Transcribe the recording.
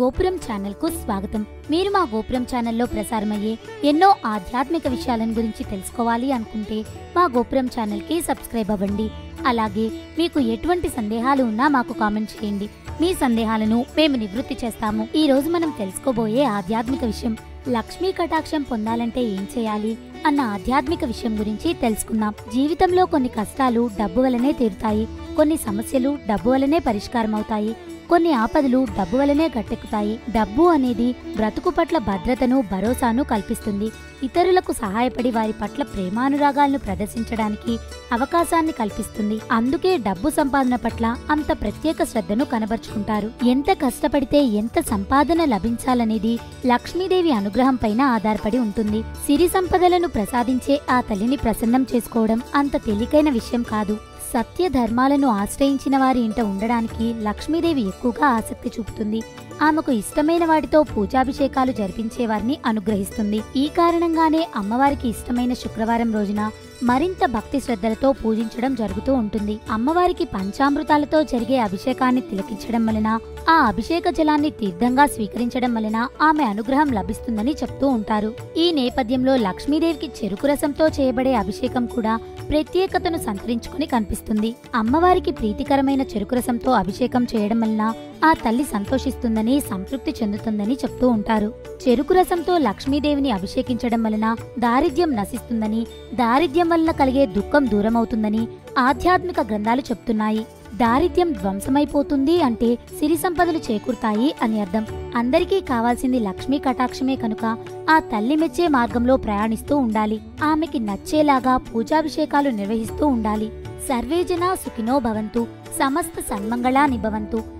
గోపురం ఛానల్కు స్వాగతం. మీరు మా గోపురం ఛానల్లో ప్రసారమయ్యే ఎన్నో ఆధ్యాత్మిక విషయాలను గురించి తెలుసుకోవాలి అనుకుంటే మా గోపురం ఛానల్కి సబ్స్క్రైబ్ అవ్వండి. అలాగే మీకు ఎటువంటి సందేహాలు ఉన్నా మాకు కామెంట్ చేయండి. మీ సందేహాలను మేము నివృత్తి చేస్తాము. ఈ రోజు మనం తెలుసుకోబోయే ఆధ్యాత్మిక విషయం లక్ష్మీ కటాక్షం పొందాలంటే ఏం చేయాలి అన్న ఆధ్యాత్మిక విషయం గురించి తెలుసుకుందాం. జీవితంలో కొన్ని కష్టాలు డబ్బు వలనే తీరుతాయి కొన్ని సమస్యలు డబ్బు వలనే పరిష్కారం అవుతాయి కొన్ని ఆపదలు డబ్బు వలనే గట్టెక్కుతాయి. డబ్బు అనేది బ్రతుకు పట్ల భద్రతను భరోసాను కల్పిస్తుంది. ఇతరులకు సహాయపడి వారి పట్ల ప్రేమానురాగాలను ప్రదర్శించడానికి అవకాశాన్ని కల్పిస్తుంది. అందుకే డబ్బు సంపాదన పట్ల అంత ప్రత్యేక శ్రద్ధను కనబరుచుకుంటారు. ఎంత కష్టపడితే ఎంత సంపాదన లభించాలనేది లక్ష్మీదేవి అనుగ్రహం పైన ఆధారపడి ఉంటుంది. సిరి సంపదలను ప్రసాదించే ఆ తల్లిని ప్రసన్నం చేసుకోవడం అంత తేలికైన విషయం కాదు. సత్య ధర్మాలను ఆశ్రయించిన వారి ఇంట ఉండడానికి లక్ష్మీదేవి ఎక్కువగా ఆసక్తి చూపుతుంది. ఆమెకు ఇష్టమైన వాటితో పూజాభిషేకాలు జరిపించేవారిని అనుగ్రహిస్తుంది. ఈ కారణంగానే అమ్మవారికి ఇష్టమైన శుక్రవారం రోజున మరింత భక్తి శ్రద్ధలతో పూజించడం జరుగుతూ ఉంటుంది. అమ్మవారికి పంచామృతాలతో జరిగే అభిషేకాన్ని తిలకించడం వలన ఆ అభిషేక జలాన్ని తీర్థంగా స్వీకరించడం వలన ఆమె అనుగ్రహం లభిస్తుందని చెప్తూ ఉంటారు. ఈ నేపథ్యంలో లక్ష్మీదేవికి చెరుకు రసంతో చేయబడే అభిషేకం కూడా ప్రత్యేకతను సంతరించుకుని కనిపిస్తుంది. అమ్మవారికి ప్రీతికరమైన చెరుకు రసంతో అభిషేకం చేయడం వలన ఆ తల్లి సంతోషిస్తుందని సంతృప్తి చెందుతుందని చెప్తూ ఉంటారు. చెరుకు రసంతో లక్ష్మీదేవిని అభిషేకించడం వలన దారిద్ర్యం నశిస్తుందని దారిద్ర్యం వలన కలిగే దుఃఖం దూరమవుతుందని ఆధ్యాత్మిక గ్రంథాలు చెప్తున్నాయి. దారిద్ర్యం ధ్వంసమైపోతుంది అంటే సిరి సంపదలు చేకూరుతాయి అని అర్థం. అందరికీ కావాల్సింది లక్ష్మీ కటాక్షమే కనుక ఆ తల్లి మెచ్చే మార్గంలో ప్రయాణిస్తూ ఉండాలి. ఆమెకి నచ్చేలాగా పూజాభిషేకాలు నిర్వహిస్తూ ఉండాలి. సర్వేజన సుఖినో భవంతు సమస్త సన్మంగళాని భవంతు